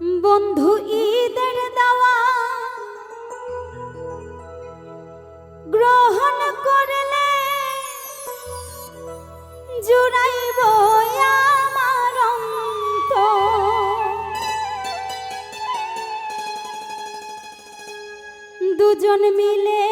বন্ধু ঈদের দেওয়া। গ্রহণ করলে জুড়াইব আমার দুজন মিলে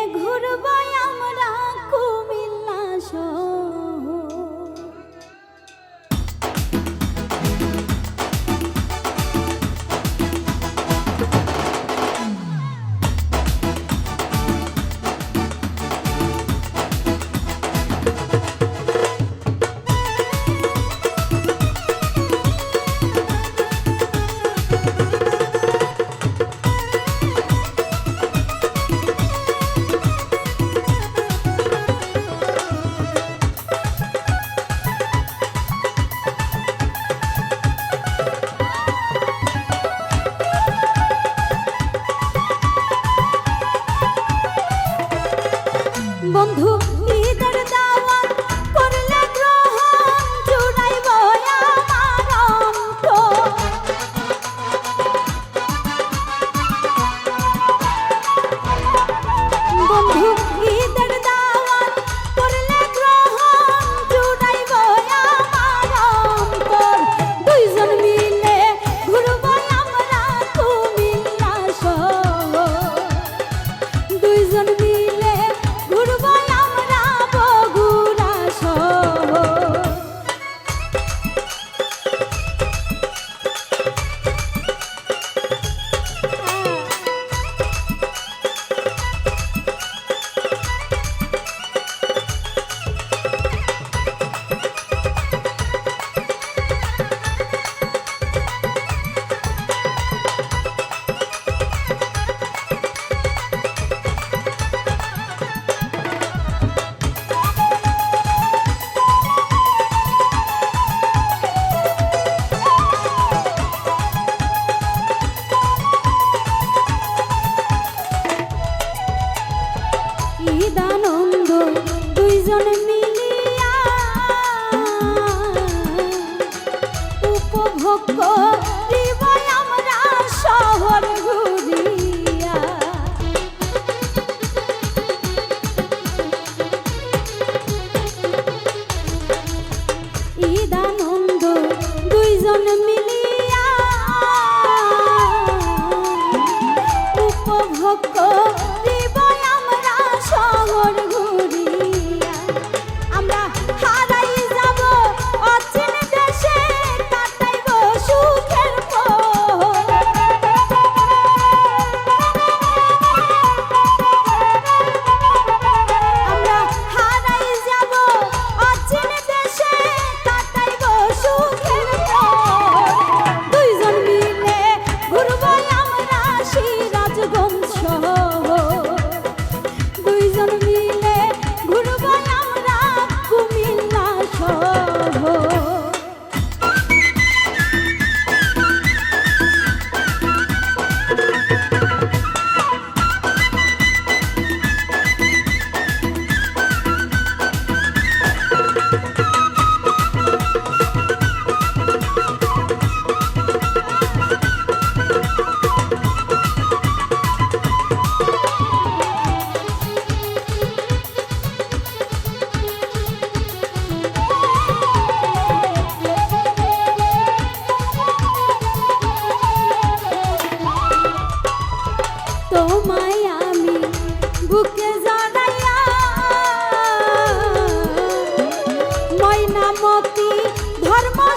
দানো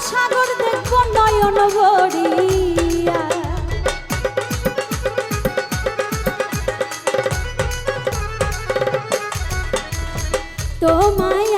সাগর দেখব নয়ন গড়িয়া। তোমায়